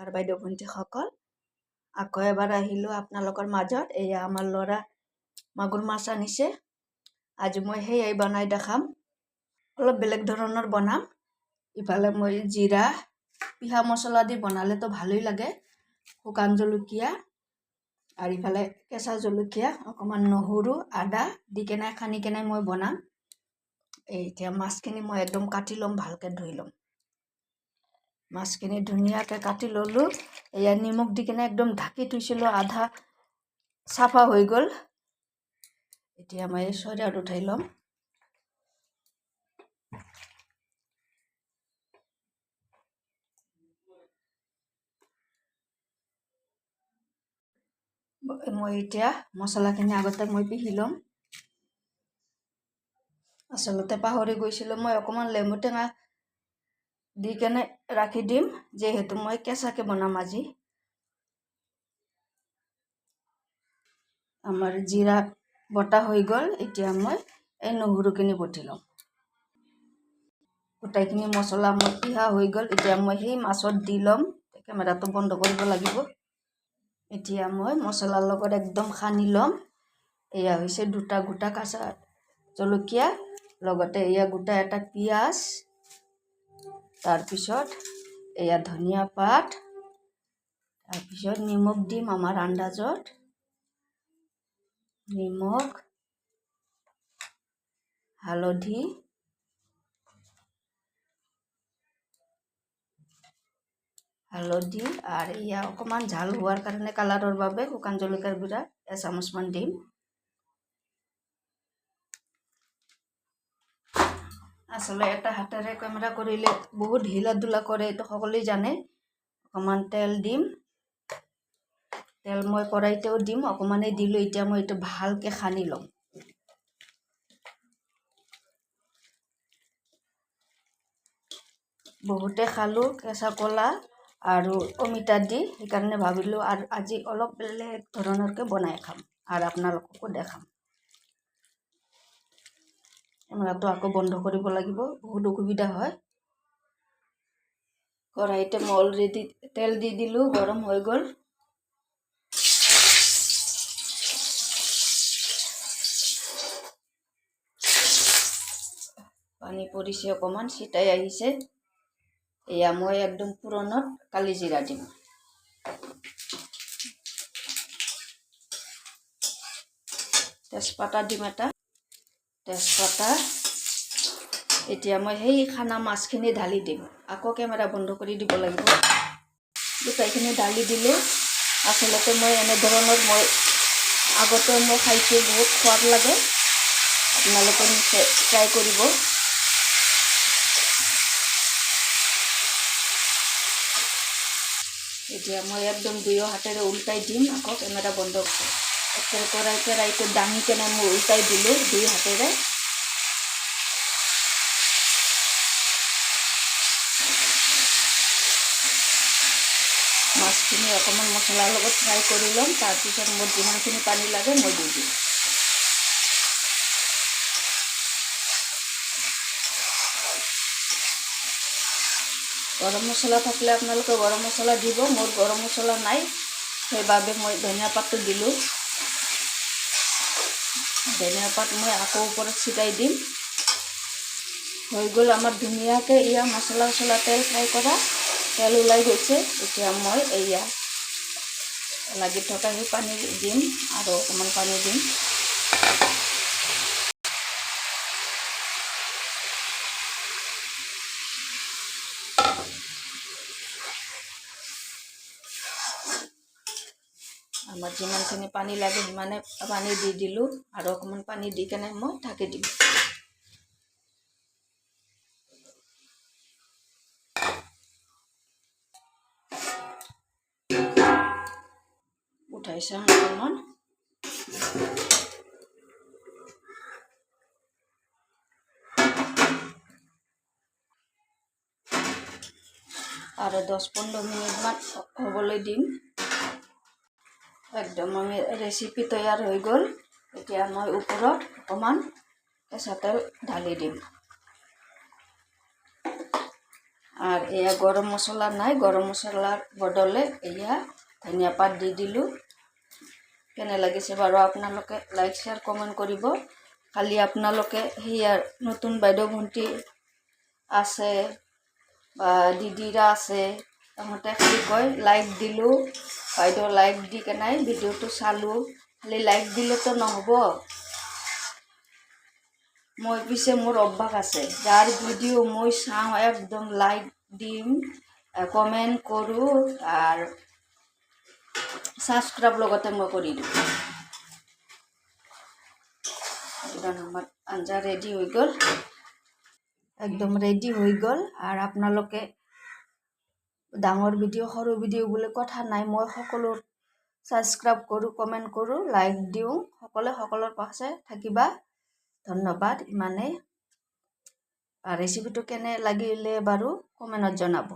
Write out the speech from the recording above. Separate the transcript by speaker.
Speaker 1: নমস্কাৰ বাইদেউ ভণ্টিসকল আকৌ এবাৰ আহিলোঁ আপোনালোকৰ মাজত এয়া আমাৰ ল'ৰা মাগুৰ মাছ আনিছে। আজি মই সেয়াই বনাই দেখাম। অলপ বেলেগ ধৰণৰ বনাম। ইফালে মই জিৰা, পিঠা মছলা দি বনালেতো ভালেই লাগে, শুকান জলকীয়া আৰু ইফালে কেঁচা জলকীয়া, অকণমান নহৰু, আদা দি কেনে সানি কেনে মই বনাম। এই এতিয়া মাছখিনি মই একদম কাটি ল'ম, ভালকৈ ধুই ল'ম। মাছখিনি ধুনীয়াকৈ কাটি ল'লোঁ, এয়া নিমখ দি কিনে একদম ঢাকি থৈছিলোঁ আধা চাফা হৈ গ'ল। এতিয়া মই এই চৰিয়াত উঠাই ল'ম। মই এতিয়া মছলাখিনি আগতে মই পিহি ল'ম। আচলতে পাহৰি গৈছিলোঁ, মই অকণমান লেমু টেঙা দি কেনে ৰাখি দিম, যিহেতু মই কেঁচাকৈ বনাম আজি। আমাৰ জিৰা বটা হৈ গ'ল, এতিয়া মই এই নহৰুখিনি বটি ল'ম। গোটাইখিনি মছলা মোৰ পিহা হৈ গ'ল, এতিয়া মই সেই মাছত দি ল'ম কেমেৰাটো বন্ধ কৰিব লাগিব। এতিয়া মই মছলাৰ লগত একদম সানি ল'ম। এয়া হৈছে দুটা গোটা কাঁচা জলকীয়া, লগতে এয়া গোটা এটা পিঁয়াজ তাৰপিছত এয়া ধনিয়া পাত তাৰপিছত নিমখ দিম আমাৰ আন্দাজত। নিমখ, হালধি হালধি, আৰু এয়া অকণমান ঝাল হোৱাৰ কাৰণে কালাৰৰ বাবে শুকান জলকীয়াৰ গুড়া এচামুচমান দিম। আচলতে এটা হাতেৰে কেমেৰা কৰিলে বহুত হিলা দোলা কৰে, এইটো সকলোৱে জানে। অকণমান তেল দিম। তেল মই কড়াইতেও দিম অকণমানেই দিলোঁ, এতিয়া মই এইটো ভালকৈ সানি ল'ম। বহুতে খালোঁ কেঁচা কলা আৰু অমিতা দি, সেইকাৰণে ভাবিলোঁ আৰু আজি অলপ বেলেগ ধৰণৰকৈ বনাই খাম আৰু আপোনালোককো দেখাম। কেমেৰাটো আকৌ বন্ধ কৰিব লাগিব, বহুত অসুবিধা হয়। কড়াইতে মই অলৰেডি তেল দি দিলোঁ, গৰম হৈ গ'ল। পানী পৰিছে অকণমান চিটাই আহিছে। এয়া মই একদম পুৰণত কালি জিৰা দিম। তেজপাতা দিম এটা। তেজপাতা। এতিয়া মই সেই খানা মাছখিনি ঢালি দিম। আকৌ কেমেৰা বন্ধ কৰি দিব লাগিব। গোটাইখিনি ঢালি দিলোঁ। আচলতে মই এনেধৰণৰ মই আগতে মই খাইছোঁ, বহুত সোৱাদ লাগে। আপোনালোকে নিশ্চয় ট্ৰাই কৰিব। এতিয়া মই একদম দুয়ো হাতেৰে উল্টাই দিম। আকৌ কেমেৰা বন্ধ একেবাৰে কৰাই কেৰাহীটো দাঙি কেনে মই উল্টাই দিলোঁ দুই হাতেৰে মাছখিনি অকণমান মছলাৰ লগত ফ্ৰাই কৰি ল'ম তাৰপিছত মোৰ যিমানখিনি পানী লাগে মই দি দিম। গৰম মছলা থাকিলে আপোনালোকে গৰম মছলা দিব, মোৰ গৰম মছলা নাই, সেইবাবে মই ধনিয়া পাতটো দিলোঁ। ধনিয়া পাত মই আকৌ ওপৰত ছিটাই দিম। হৈ গ'ল আমাৰ ধুনীয়াকৈ এয়া মছলা চছলা তেল ফ্ৰাই কৰা। তেল ওলাই গৈছে, এতিয়া মই এয়া লাগি থকা সেই পানী দিম আৰু অকণমান পানী দিম। আমাৰ যিমানখিনি পানী লাগে, সিমানে পানী দি দিলোঁ আৰু অকণমান পানী দি কেনে মই ঢাকি দিম। উঠাই চাওঁ অকণমান। আৰু দহ পোন্ধৰ মিনিটমান হ'বলৈ দিম। একদম আমি ৰেচিপি তৈয়াৰ হৈ গ'ল। এতিয়া মই ওপৰত অকণমান কেঁচা তেল ঢালি দিম। আর এয়া গরম মছলা নাই, গৰম মছলাৰ বদলে এয়া ধনিয়া পাত দি দিলোঁ। কেনে লাগিছে বাৰু আপোনালোকে লাইক শ্বেয়াৰ কমেণ্ট কৰিব। খালি আপোনালোকে সেয়া নতুন বাইদেউ ভণ্টি আছে বা দিদিরা আছে, তাহাঁতে খালি কয় লাইক দিলোঁ। বাইদেউ লাইক দি কেনাই ভিডিঅ'টো চালোঁ। খালি লাইক দিলেতো নহ'ব। মই পিছে মোৰ অভ্যাস আছে। যাৰ ভিডিঅ' মই চাওঁ, একদম লাইক দিম কমেণ্ট কৰোঁ আৰু ছাবস্ক্ৰাইব লগতে মই কৰি দিওঁ আঞ্জা রেডি হয়ে গেল। একদম রেডি হয়ে গ'ল। আৰু আপোনালোকে ডাঙৰ ভিডিঅ' সৰু ভিডিঅ' বুলি কথা নাই। মই সকলো ছাবস্ক্ৰাইব কৰোঁ কমেণ্ট কৰোঁ লাইক দিওঁ। সকলোৱে সকলোৰ পাছে থাকিবা। ধন্যবাদ। ইমানেই। ৰেচিপিটো কেনে লাগিলে বাৰু কমেণ্টত জনাব।